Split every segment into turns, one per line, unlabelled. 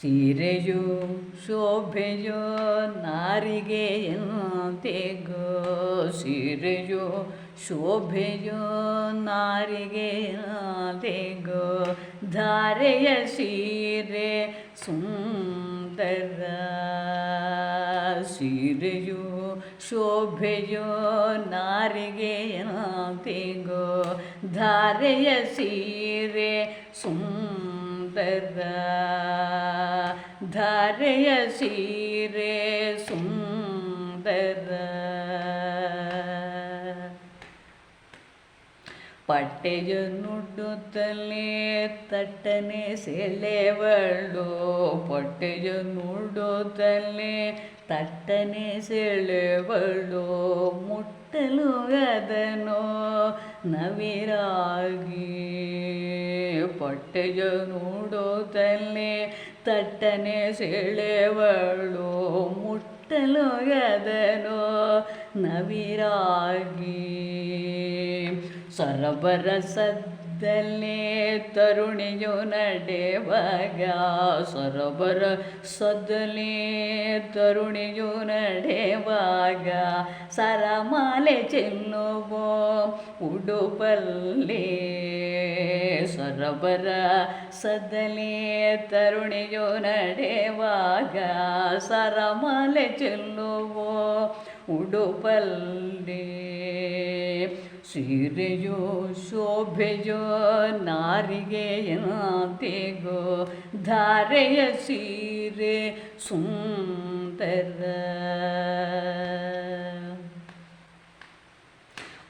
ಸೀರೆಯು ಶೋಭೆಯೋ ನಾರಿಗೆ ಎಂತೆಗೋ? ಸೀರೆಯು ಶೋಭೆಯೋ ನಾರಿಗೆ ಎಂತೆಗೋ? ಧಾರೆಯ ಸೀರೆ ಸುಂದರ. ಸೀರೆಯು ಶೋಭೆಯೋ ನಾರಿಗೆ ಎಂತೆಗೋ? ಧಾರೆಯ ಸೀರೆ ಸುಂದರ. ಧಾರೆಯ ಸೀರೆ ಸುಂದರ. ಪಟ್ಟೆಯ ನುಡುತ್ತಲೇ ತಟ್ಟನೆ ಸೆಳೆವಳು. ಪಟ್ಟೆಯ ನುಡುತ್ತಲೇ ತಟ್ಟನೆ ಸೆಳೆವಳು. ಮುಟ್ಟಲು ಅದನು ನವಿರಾಗಿ. ಪಟ್ಟೆಯ ನುಡುತ್ತಲೇ ತಟ್ಟನೆ ಸೆಳೆವಳು ಮುಟ್ಟಲು ಗದನು ನವಿರಾಗಿ. ಸರಬರ ಸದ್ದಲ್ಲೇ ತರುಣಿಯು ನಡೆವಾಗ ಸರೋಬರ ಸದ್ದಲೇ ತರುಣಿಯು ನಡೆವಾಗ ಸರಮಾಲೆ ಚೆನ್ನುವೋ ಉಡುಪಲ್ಲೇ ಸರೋಬರ ಸದ್ದಲೇ ತರುಣಿಯು ನಡೆವಾಗ ಸರಮಾಲೆ ಚೆಲ್ಲುವ ಉಡುಪಲ್ಲೇ ಸೀರೆಯೋ ಶೋಭೆಯೋ ನಾರಿಗೆ ಎಂತೆಗೋ ಧಾರೆಯ ಸೀರೆ ಸುಂದರ.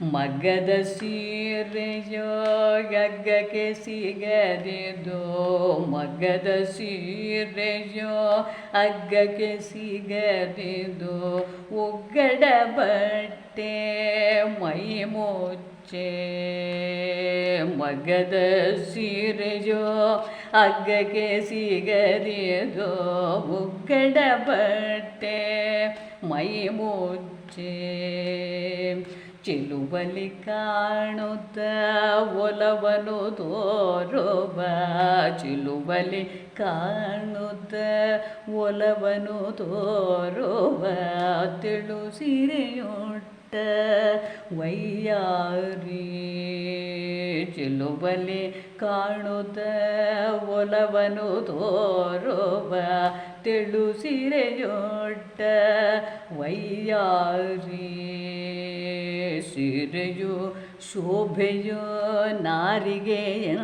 ಮಗದ ಸೀರೆಯೋ ಗಗ್ಗಕ್ಕೆ ಸಿಗದಿದು ಮಗದ ಸೀರೆಯೋ ಅಗ್ಗಕ್ಕೆ ಸಿಗದಿದು ಒಗ್ಗಡ ಬಟ್ಟೆ ಮೈ ಮುಚ್ಚೆ ಮಗದ ಸೀರೆಯೋ ಅಗ್ಗಕ್ಕೆ ಸಿಗದಿದು ಒಗ್ಗಡ ಬಟ್ಟೆ ಮೈ ಮುಚ್ಚೆ ಚೆಲುವಲಿ ಕಾಣುತ್ತ ಒಲವನು ತೋರುವ. ಚೆಲುವಲಿ ಕಾಣುತ್ತ ಒಲವನು ತೋರುವ. ತಿಳು ಸೀರೆಯುಟ್ಟ ವೈಯಾರಿ ಚೆಲುವಲಿ ಕಾಣುತ್ತ ಒಲವನು ತೋರುವ ತೆಳು ಸಿರೆಯೊಡ್ಡ ವೈಯಾರಿ. ಸಿರೆಯು ಶೋಭೆಯೋ ನಾರಿಗೆ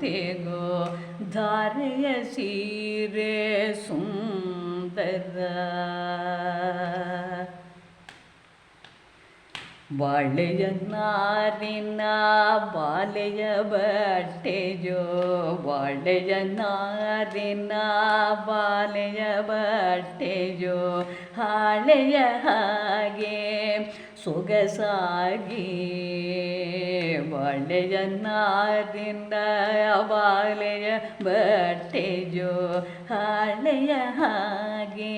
ತೆಗೋ ಧಾರೆಯ ಸೀರೆ ಸುಂದರ. ಬಾಳೆಯ ನಾರಿನ ಬಾಲೆಯ ಬಟ್ಟೆಯೋ ಬಾಳೆಯ ನಾರಿನ ಬಾಲೆಯ ಬಟ್ಟೆಯೋ ಹಾಳೆಯ ಹಾಗೆ ಸೊಗಸಾಗಿ ಬಾಳೆಯ ನಾರಿನ ಬಾಲೆಯ ಬಟ್ಟೆಯೋ ಹಾಳೆಯ ಹಾಗೆ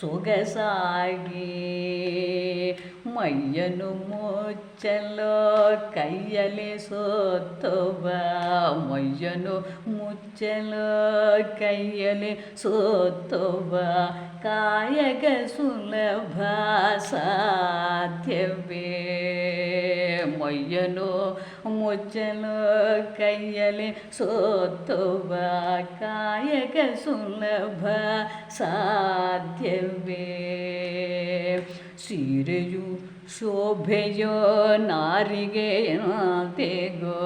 ಸೊಗಸಾಗಿ మయ్యను ముచ్చలో కయ్యలి సోత్తోబా మయ్యను ముచ్చలో కయ్యలి సోత్తోబా కాయగ సులభ సాధ్యవే మొయ్యను ముచ్చలు కయ్యలి సోతువా? కాయగ సులభ సాధ్యవే ಸೀರೆಯು ಶೋಭೆಯೋ ನಾರಿಗೆ ಎಂತೆಗೋ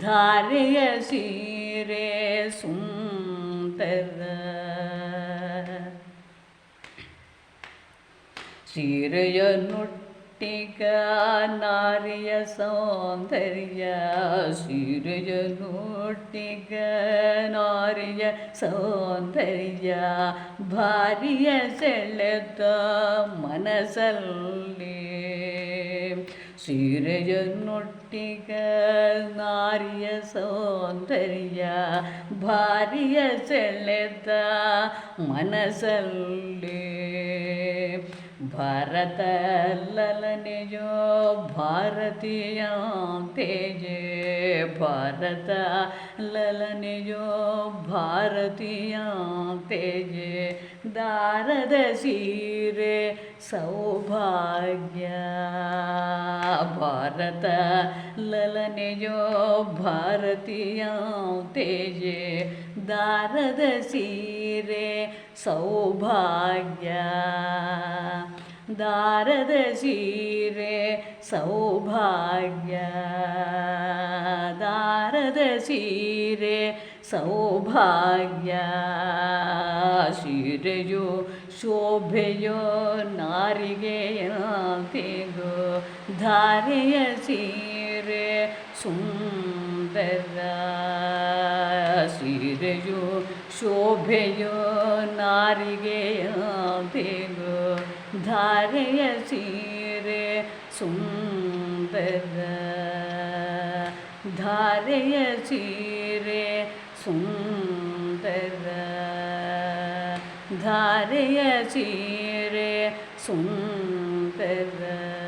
ಧಾರೆಯ ಸೀರೆ ಸುಂದರ ಸೀರೆಯ ನುಟ್ಟಿಗ ನಾರಿಯ ಸೌಂದರ್ಯ ಸೀರೆಯ ನುಟ್ಟಿಗ ನಾರಿಯ ಸೌಂದರ್ಯ ಭಾರಿಯ ಸೆಳೆತ ಮನಸ್ಸಲ್ಲಿ ಸೀರೆಯ ನುಟ್ಟಿಗ ನಾರಿಯ ಸೌಂದರ್ಯ ಭಾರಿಯ ಸೆಳೆತ ಮನಸ್ಸಲ್ಲಿ भारत ललन जो भारती भारत ललन जो भरतललनिजो तेज। दारद दारदशीरे सौभाग्य भारत ललनिजो तेज। दारद सिर സൗഭാഗ്യ. ദാരദശീരേ സൗഭാഗ്യ. ദാരദശീരേ സൗഭാഗ്യ. ശിരയോ ശോഭയോ നാരികയോ ധാരയ ശീരേ സുന്ദര. ശിരയോ ಶೋಭೆಯೋ ನಾರಿಗೆಯ ನಾರಿಗೆಯಂತೆಗೋ ಧಾರೆಯ ಸೀರೆ ಸುಂದರ. ಧಾರೆಯ ಸೀರೆ ಸುಂದರ. ಧಾರೆಯ ಸೀರೆ ಸುಂದರ.